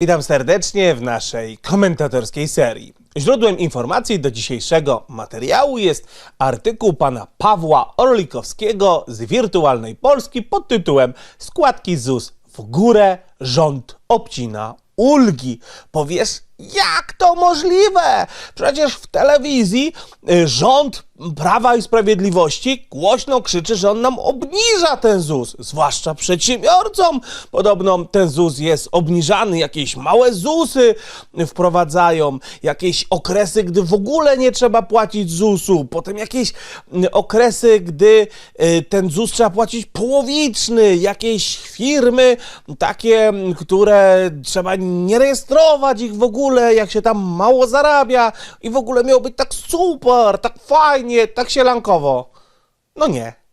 Witam serdecznie w naszej komentatorskiej serii. Źródłem informacji do dzisiejszego materiału jest artykuł pana Pawła Orlikowskiego z Wirtualnej Polski pod tytułem Składki ZUS w górę, rząd obcina ulgi. Powiesz, jak to możliwe? Przecież w telewizji y, rząd Prawa i Sprawiedliwości głośno krzyczy, że on nam obniża ten ZUS, zwłaszcza przedsiębiorcom. Podobno ten ZUS jest obniżany, jakieś małe ZUSy wprowadzają, jakieś okresy, gdy w ogóle nie trzeba płacić ZUS-u, potem jakieś y, okresy, gdy y, ten ZUS trzeba płacić połowiczny, jakieś firmy takie, które trzeba nie rejestrować ich w ogóle, jak się tam mało zarabia i w ogóle miało być tak super, tak fajnie, tak sielankowo. No nie.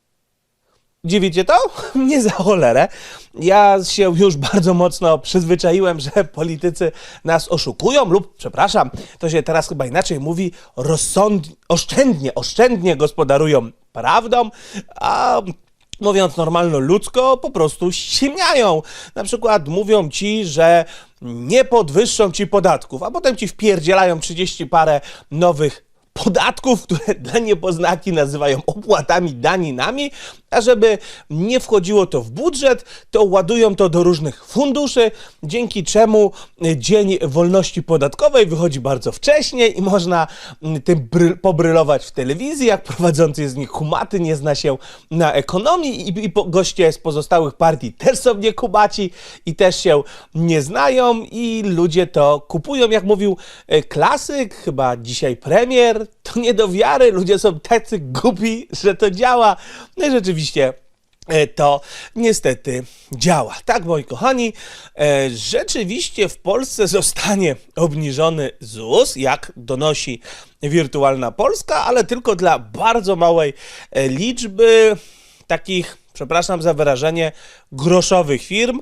Dziwicie to? Nie za cholerę. Ja się już bardzo mocno przyzwyczaiłem, że politycy nas oszukują lub, przepraszam, to się teraz chyba inaczej mówi, rozsądnie, oszczędnie, oszczędnie gospodarują prawdą, a mówiąc normalno ludzko, po prostu ściemniają. Na przykład mówią ci, że nie podwyższą ci podatków, a potem ci wpierdzielają 30 parę nowych podatków, które dla niepoznaki nazywają opłatami, daninami, a żeby nie wchodziło to w budżet, to ładują to do różnych funduszy, dzięki czemu dzień wolności podatkowej wychodzi bardzo wcześnie i można mm, tym bry- pobrylować w telewizji, jak prowadzący z nich kumaty, nie zna się na ekonomii i, i goście z pozostałych partii też są niekumaci i też się nie znają i ludzie to kupują, jak mówił e, klasyk, chyba dzisiaj premier, to nie do wiary, ludzie są tacy głupi, że to działa. No i rzeczywiście e, to niestety działa. Tak, moi kochani, e, rzeczywiście w Polsce zostanie obniżony ZUS, jak donosi Wirtualna Polska, ale tylko dla bardzo małej e, liczby takich, przepraszam za wyrażenie, groszowych firm,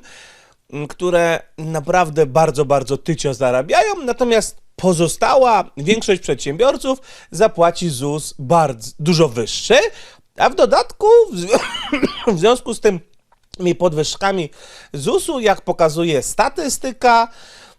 które naprawdę bardzo, bardzo tycio zarabiają, natomiast pozostała większość przedsiębiorców zapłaci ZUS bardzo dużo wyższy, a w dodatku w, zw- w związku z tym tymi podwyżkami ZUS-u, jak pokazuje statystyka,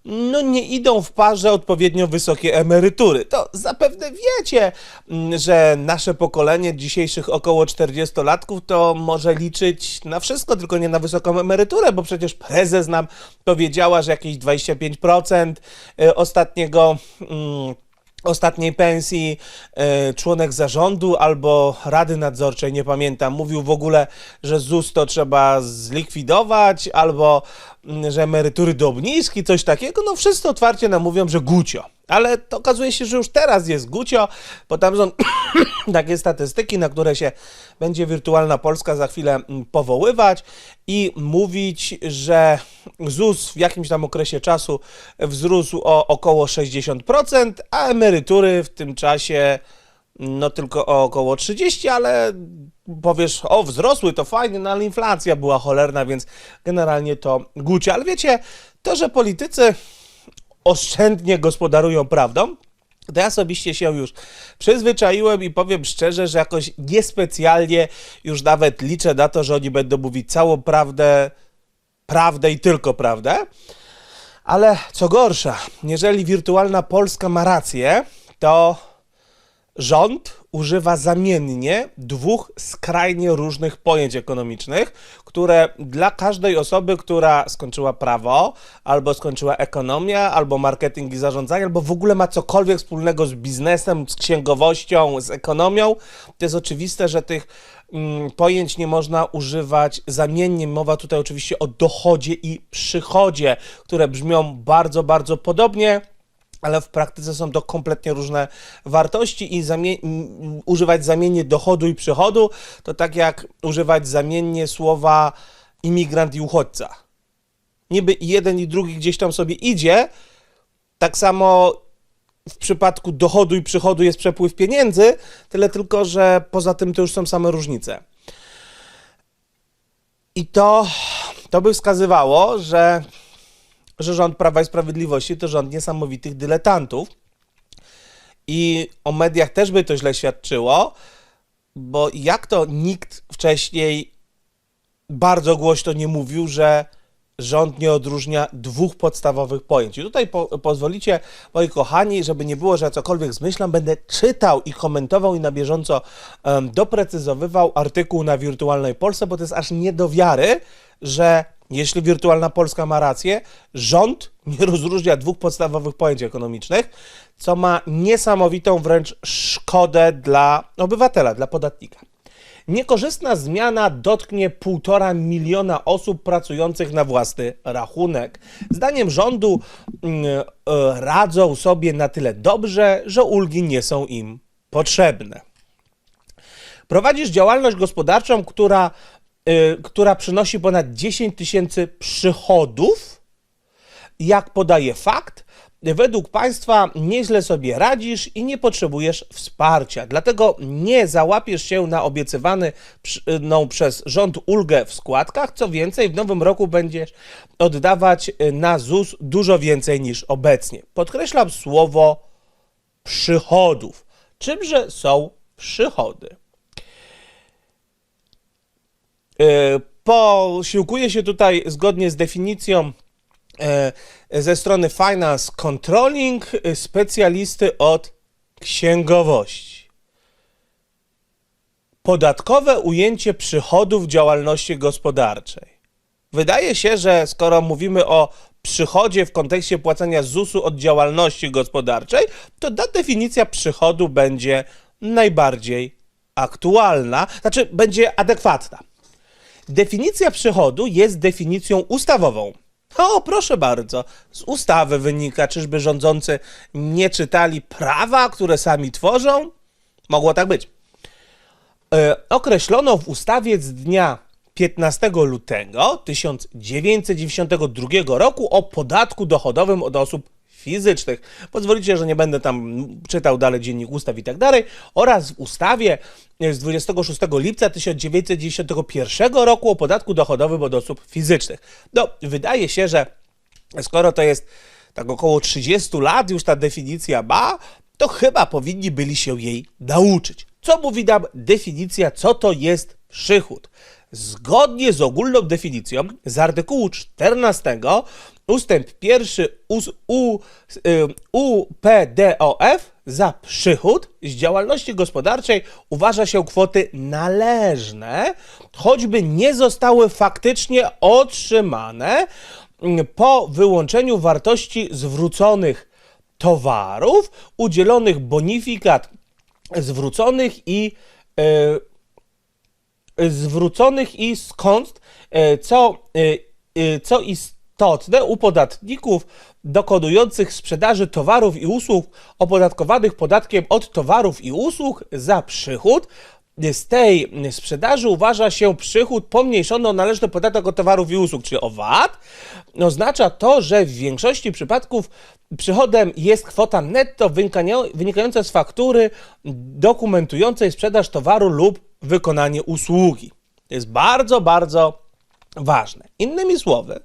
no nie idą w parze odpowiednio wysokie emerytury. To zapewne wiecie, mm, że nasze pokolenie dzisiejszych około 40-latków to może liczyć na wszystko, tylko nie na wysoką emeryturę, bo przecież prezes nam powiedziała, że jakieś 25% y, ostatniego. mm, ostatniej pensji e, członek zarządu albo rady nadzorczej, nie pamiętam, mówił w ogóle, że ZUS to trzeba zlikwidować albo mm, że emerytury do obniżki, coś takiego. No wszyscy otwarcie nam mówią, że gucio. Ale to okazuje się, że już teraz jest gucio, bo tam są takie statystyki, na które się będzie Wirtualna Polska za chwilę mm, powoływać i mówić, że ZUS w jakimś tam okresie czasu wzrósł o około 60%, a emerytury w tym czasie no tylko o około 30, ale powiesz, o wzrosły, to fajnie, no ale inflacja była cholerna, więc generalnie to gucie. Ale wiecie, to, że politycy oszczędnie gospodarują prawdą, to ja osobiście się już przyzwyczaiłem i powiem szczerze, że jakoś niespecjalnie już nawet liczę na to, że oni będą mówić całą prawdę, prawdę i tylko prawdę. Ale co gorsza, jeżeli wirtualna Polska ma rację, to rząd używa zamiennie dwóch skrajnie różnych pojęć ekonomicznych, które dla każdej osoby, która skończyła prawo, albo skończyła ekonomię, albo marketing i zarządzanie, albo w ogóle ma cokolwiek wspólnego z biznesem, z księgowością, z ekonomią, to jest oczywiste, że tych mm, pojęć nie można używać zamiennie. Mowa tutaj oczywiście o dochodzie i przychodzie, które brzmią bardzo, bardzo podobnie ale w praktyce są to kompletnie różne wartości i zamie- używać zamiennie dochodu i przychodu to tak jak używać zamiennie słowa imigrant i uchodźca. Niby jeden i drugi gdzieś tam sobie idzie, tak samo w przypadku dochodu i przychodu jest przepływ pieniędzy, tyle tylko, że poza tym to już są same różnice. I to, to by wskazywało, że że rząd Prawa i Sprawiedliwości to rząd niesamowitych dyletantów. I o mediach też by to źle świadczyło, bo jak to nikt wcześniej bardzo głośno nie mówił, że rząd nie odróżnia dwóch podstawowych pojęć. I tutaj po, pozwolicie, moi kochani, żeby nie było, że ja cokolwiek zmyślam, będę czytał i komentował i na bieżąco em, doprecyzowywał artykuł na Wirtualnej Polsce, bo to jest aż nie do wiary, że jeśli Wirtualna Polska ma rację, rząd nie rozróżnia dwóch podstawowych pojęć ekonomicznych, co ma niesamowitą wręcz szkodę dla obywatela, dla podatnika. Niekorzystna zmiana dotknie półtora miliona osób pracujących na własny rachunek. Zdaniem rządu mm, e, radzą sobie na tyle dobrze, że ulgi nie są im potrzebne. Prowadzisz działalność gospodarczą, która, y, która przynosi ponad 10 tysięcy przychodów. Jak podaje fakt, według państwa nieźle sobie radzisz i nie potrzebujesz wsparcia. Dlatego nie załapiesz się na obiecywaną przez rząd ulgę w składkach. Co więcej, w nowym roku będziesz oddawać y, na ZUS dużo więcej niż obecnie. Podkreślam słowo przychodów. Czymże są przychody? E, Posiłkuję się tutaj zgodnie z definicją e, ze strony Finance Controlling specjalisty od księgowości. Podatkowe ujęcie przychodów działalności gospodarczej. Wydaje się, że skoro mówimy o przychodzie w kontekście płacenia ZUS-u od działalności gospodarczej, to ta definicja przychodu będzie najbardziej aktualna, znaczy będzie adekwatna. Definicja przychodu jest definicją ustawową. O, proszę bardzo, z ustawy wynika, czyżby rządzący nie czytali prawa, które sami tworzą? Mogło tak być. E, określono w ustawie z dnia 15 lutego 1992 roku o podatku dochodowym od osób fizycznych. Pozwolicie, że nie będę tam czytał dalej dziennik ustaw i tak dalej. Oraz w ustawie z 26 lipca 1991 roku o podatku dochodowym od osób fizycznych. No, wydaje się, że skoro to jest tak około 30 lat już ta definicja ma, to chyba powinni byli się jej nauczyć. Co mówi nam definicja, co to jest przychód? Zgodnie z ogólną definicją z artykułu 14 ustęp pierwszy US, U, y, UPDOF za przychód z działalności gospodarczej uważa się kwoty należne, choćby nie zostały faktycznie otrzymane po wyłączeniu wartości zwróconych towarów, udzielonych bonifikat zwróconych i e, zwróconych i skąd, e, co, e, e, co istotne, u podatników dokonujących sprzedaży towarów i usług opodatkowanych podatkiem od towarów i usług za przychód. Z tej sprzedaży uważa się przychód pomniejszony o należny podatek od towarów i usług, czyli o VAT. Oznacza to, że w większości przypadków przychodem jest kwota netto wynikająca z faktury dokumentującej sprzedaż towaru lub wykonanie usługi. To jest bardzo, bardzo ważne. Innymi słowy,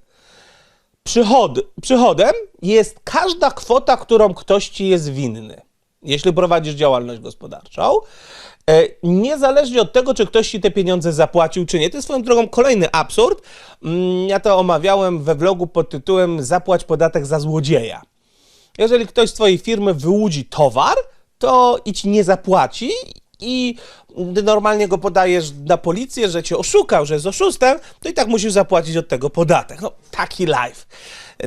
przychody, przychodem jest każda kwota, którą ktoś ci jest winny. Jeśli prowadzisz działalność gospodarczą, e, niezależnie od tego, czy ktoś ci te pieniądze zapłacił, czy nie. To jest swoją drogą kolejny absurd. Mm, Ja to omawiałem we vlogu pod tytułem Zapłać podatek za złodzieja. Jeżeli ktoś z twojej firmy wyłudzi towar, to i ci nie zapłaci i gdy normalnie go podajesz na policję, że cię oszukał, że jest oszustem, to i tak musisz zapłacić od tego podatek. No, taki life.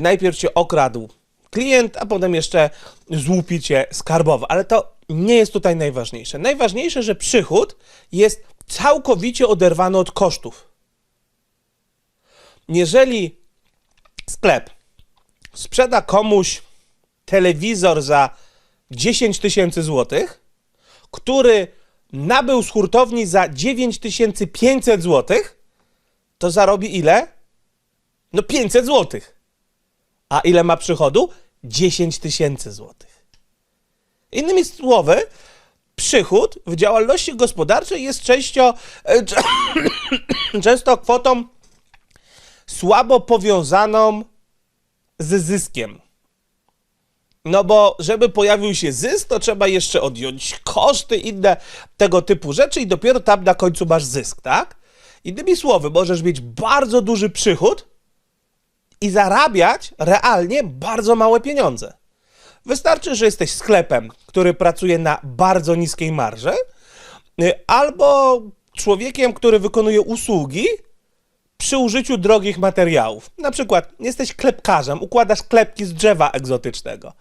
Najpierw cię okradł klient, a potem jeszcze złupi cię skarbowo. Ale to nie jest tutaj najważniejsze. Najważniejsze, że przychód jest całkowicie oderwany od kosztów. Jeżeli sklep sprzeda komuś telewizor za 10 tysięcy złotych, który nabył z hurtowni za 9500 złotych, to zarobi ile? No 500 złotych. A ile ma przychodu? 10 tysięcy złotych. Innymi słowy, przychód w działalności gospodarczej jest często, e, często kwotą słabo powiązaną z zyskiem. No bo żeby pojawił się zysk, to trzeba jeszcze odjąć koszty, inne tego typu rzeczy i dopiero tam na końcu masz zysk, tak? Innymi słowy, możesz mieć bardzo duży przychód, i zarabiać realnie bardzo małe pieniądze. Wystarczy, że jesteś sklepem, który pracuje na bardzo niskiej marży, y, albo człowiekiem, który wykonuje usługi przy użyciu drogich materiałów. Na przykład jesteś klepkarzem, układasz klepki z drzewa egzotycznego.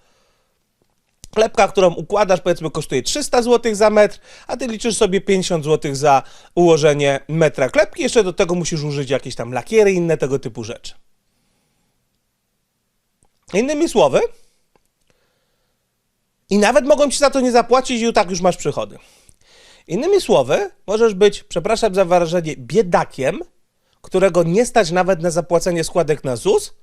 Klepka, którą układasz, powiedzmy, kosztuje 300 zł za metr, a ty liczysz sobie 50 zł za ułożenie metra klepki. Jeszcze do tego musisz użyć jakieś tam lakiery i inne tego typu rzeczy. Innymi słowy, i nawet mogą ci za to nie zapłacić i tak już masz przychody. Innymi słowy, możesz być, przepraszam za wyrażenie, biedakiem, którego nie stać nawet na zapłacenie składek na ZUS,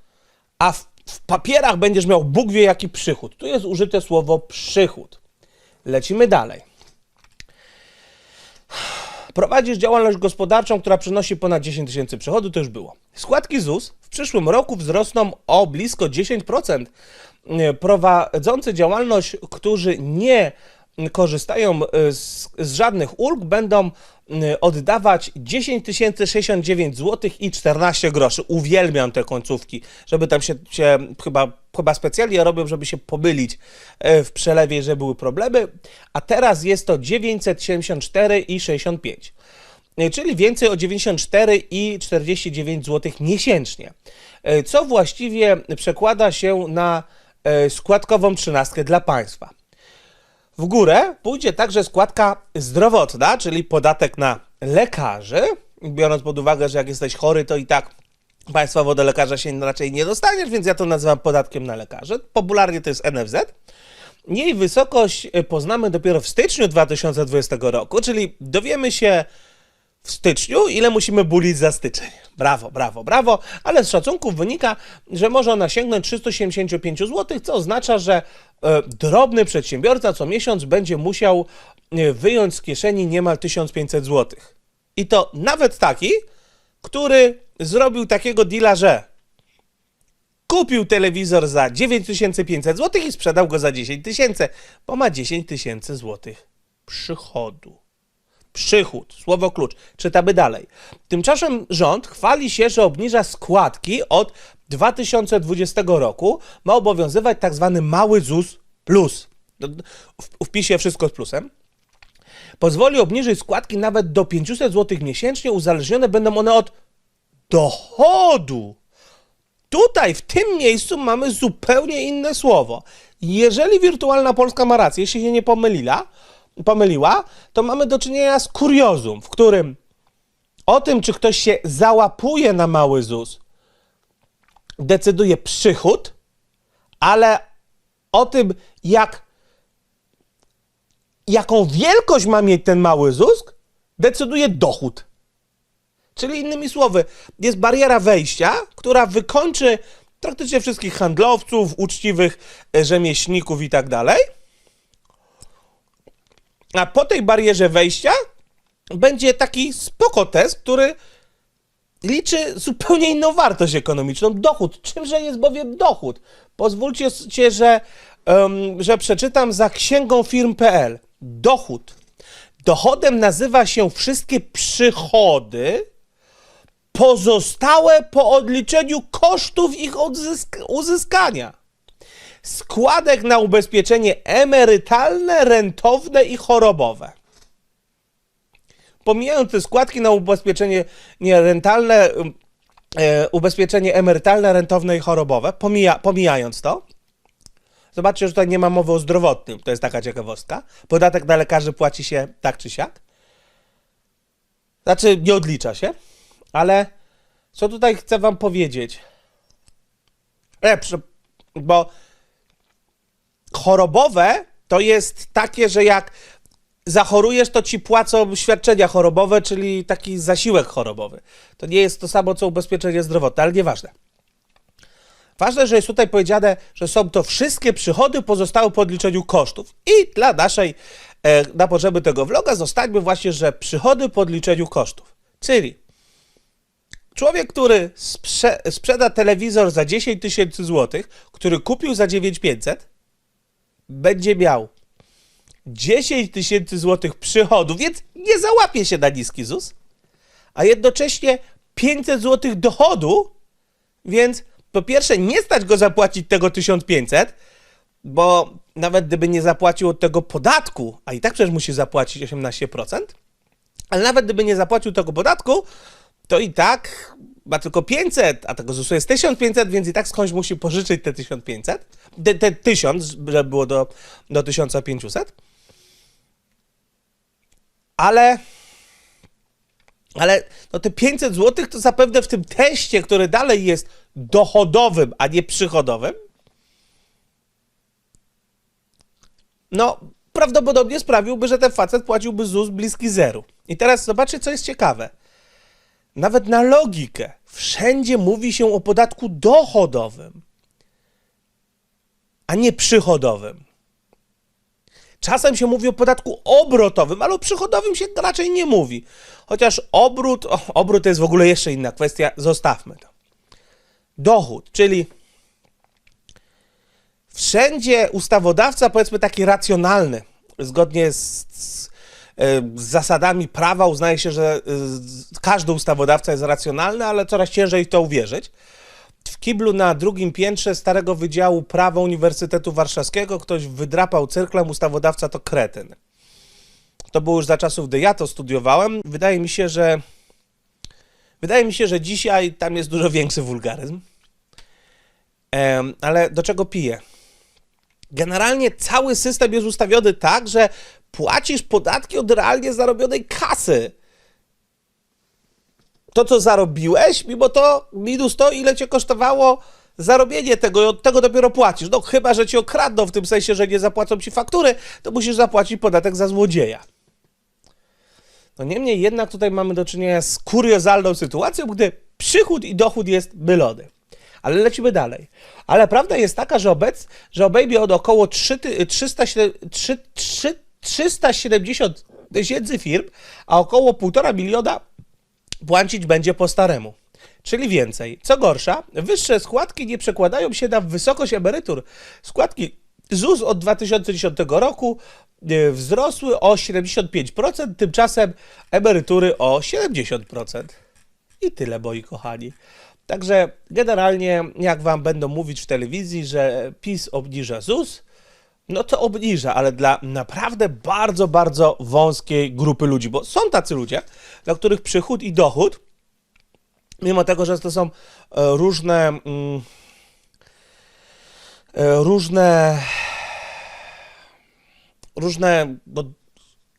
a w, w papierach będziesz miał Bóg wie jaki przychód. Tu jest użyte słowo przychód. Lecimy dalej. Prowadzisz działalność gospodarczą, która przynosi ponad 10 tysięcy przychodu, to już było. Składki ZUS w przyszłym roku wzrosną o blisko 10%. Nie, Prowadzący działalność, którzy nie korzystają y, z, z żadnych ulg, będą y, oddawać 10 069 zł i 14 groszy. Uwielbiam te końcówki, żeby tam się, się chyba, chyba specjalnie robią, żeby się pomylić y, w przelewie, że były problemy. A teraz jest to 974 i 65 y, czyli więcej o 94 i 49 zł miesięcznie, co właściwie przekłada się na składkową trzynastkę dla państwa. W górę pójdzie także składka zdrowotna, czyli podatek na lekarzy. Biorąc pod uwagę, że jak jesteś chory, to i tak państwowo do lekarza się raczej nie dostaniesz, więc ja to nazywam podatkiem na lekarzy. Popularnie to jest NFZ. Jej wysokość poznamy dopiero w styczniu 2020 roku, czyli dowiemy się w styczniu, ile musimy bulić za styczeń. Brawo, brawo, brawo, ale z szacunków wynika, że może ona sięgnąć 375 zł, co oznacza, że e, drobny przedsiębiorca co miesiąc będzie musiał e, wyjąć z kieszeni niemal 1500 zł. I to nawet taki, który zrobił takiego deala, że kupił telewizor za 9500 zł i sprzedał go za 10 tysięcy, bo ma 10 tysięcy złotych przychodu przychód, słowo klucz. Czytamy dalej. Tymczasem rząd chwali się, że obniża składki od 2020 roku. Ma obowiązywać tak zwany mały ZUS plus. W wpisie wszystko z plusem. Pozwoli obniżyć składki nawet do 500 zł miesięcznie. Uzależnione będą one od dochodu. Tutaj, w tym miejscu mamy zupełnie inne słowo. Jeżeli wirtualna Polska ma rację, jeśli się nie pomyliła, pomyliła, to mamy do czynienia z kuriozum, w którym o tym, czy ktoś się załapuje na mały ZUS, decyduje przychód, ale o tym, jak, jaką wielkość ma mieć ten mały ZUS, decyduje dochód. Czyli innymi słowy, jest bariera wejścia, która wykończy praktycznie wszystkich handlowców, uczciwych rzemieślników i tak dalej. A po tej barierze wejścia będzie taki spoko test, który liczy zupełnie inną wartość ekonomiczną, dochód. Czymże jest bowiem dochód? Pozwólcie, że, um, że przeczytam za księgą firm.pl. Dochód. Dochodem nazywa się wszystkie przychody pozostałe po odliczeniu kosztów ich uzyskania składek na ubezpieczenie emerytalne, rentowne i chorobowe. Pomijając te składki na ubezpieczenie nie, rentalne, e, ubezpieczenie emerytalne, rentowne i chorobowe, pomija, pomijając to, zobaczcie, że tutaj nie ma mowy o zdrowotnym, to jest taka ciekawostka. Podatek na lekarzy płaci się tak czy siak. Znaczy, nie odlicza się, ale co tutaj chcę wam powiedzieć? E, bo chorobowe to jest takie, że jak zachorujesz, to ci płacą świadczenia chorobowe, czyli taki zasiłek chorobowy. To nie jest to samo, co ubezpieczenie zdrowotne, ale nieważne. Ważne, że jest tutaj powiedziane, że są to wszystkie przychody pozostałe po odliczeniu kosztów. I dla naszej, e, na potrzeby tego vloga zostańmy właśnie, że przychody po odliczeniu kosztów. Czyli człowiek, który sprze sprzeda telewizor za 10 tysięcy złotych, który kupił za 9500, będzie miał 10 tysięcy złotych przychodów, więc nie załapie się na niski ZUS, a jednocześnie 500 złotych dochodu, więc po pierwsze nie stać go zapłacić tego 1500, bo nawet gdyby nie zapłacił od tego podatku, a i tak przecież musi zapłacić 18%, ale nawet gdyby nie zapłacił tego podatku, to i tak ma tylko 500, a tego ZUS-u jest 1500, więc i tak skądś musi pożyczyć te 1500, te, te 1000, żeby było do, do 1500. Ale, ale no te 500 zł to zapewne w tym teście, który dalej jest dochodowym, a nie przychodowym, no prawdopodobnie sprawiłby, że ten facet płaciłby ZUS bliski zeru. I teraz zobaczcie, co jest ciekawe. Nawet na logikę, wszędzie mówi się o podatku dochodowym, a nie przychodowym. Czasem się mówi o podatku obrotowym, ale o przychodowym się raczej nie mówi. Chociaż obrót, o, obrót to jest w ogóle jeszcze inna kwestia, zostawmy to. Dochód, czyli wszędzie ustawodawca, powiedzmy taki racjonalny, zgodnie z, z, zasadami prawa, uznaje się, że e, każdy ustawodawca jest racjonalny, ale coraz ciężej w to uwierzyć. W kiblu na drugim piętrze Starego Wydziału Prawa Uniwersytetu Warszawskiego ktoś wydrapał cyrklem ustawodawca to kretyn. To było już za czasów, gdy ja to studiowałem. Wydaje mi się, że wydaje mi się, że dzisiaj tam jest dużo większy wulgaryzm. Ale do czego piję? Generalnie cały system jest ustawiony tak, że płacisz podatki od realnie zarobionej kasy. To, co zarobiłeś, mimo to minus to, ile cię kosztowało zarobienie tego i od tego dopiero płacisz. No chyba, że ci okradną w tym sensie, że nie zapłacą ci faktury, to musisz zapłacić podatek za złodzieja. No niemniej jednak tutaj mamy do czynienia z kuriozalną sytuacją, gdy przychód i dochód jest mylony. Ale lecimy dalej. Ale prawda jest taka, że, obec, że obejmie on około 3, ty- 307 3, 3, 370 tysięcy firm, a około 1,5 miliona płacić będzie po staremu. Czyli więcej. Co gorsza, wyższe składki nie przekładają się na wysokość emerytur. Składki ZUS od 2010 roku e, wzrosły o 75%, tymczasem emerytury o 70%. I tyle, moi kochani. Także generalnie, jak wam będą mówić w telewizji, że PiS obniża ZUS, no to obniża, ale dla naprawdę bardzo, bardzo wąskiej grupy ludzi, bo są tacy ludzie, dla których przychód i dochód, mimo tego, że to są e, różne, mm, e, różne, różne no,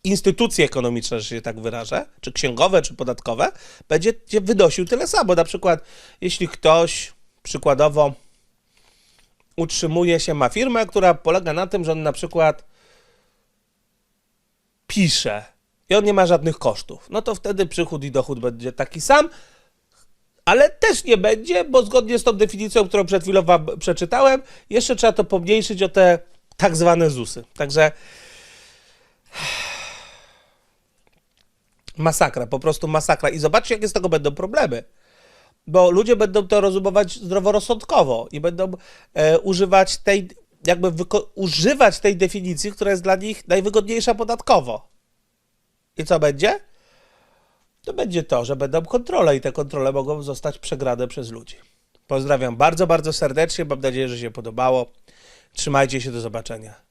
instytucje ekonomiczne, że się tak wyrażę, czy księgowe, czy podatkowe, będzie cię wynosił tyle samo. Na przykład, jeśli ktoś przykładowo utrzymuje się, ma firmę, która polega na tym, że on na przykład pisze i on nie ma żadnych kosztów, no to wtedy przychód i dochód będzie taki sam, ale też nie będzie, bo zgodnie z tą definicją, którą przed chwilą wam przeczytałem, jeszcze trzeba to pomniejszyć o te tak zwane ZUSy. Także masakra, po prostu masakra. I zobaczcie, jakie z tego będą problemy bo ludzie będą to rozumować zdroworozsądkowo i będą e, używać tej, jakby używać tej definicji, która jest dla nich najwygodniejsza podatkowo. I co będzie? To będzie to, że będą kontrole i te kontrole mogą zostać przegrane przez ludzi. Pozdrawiam bardzo, bardzo serdecznie. Mam nadzieję, że się podobało. Trzymajcie się, do zobaczenia.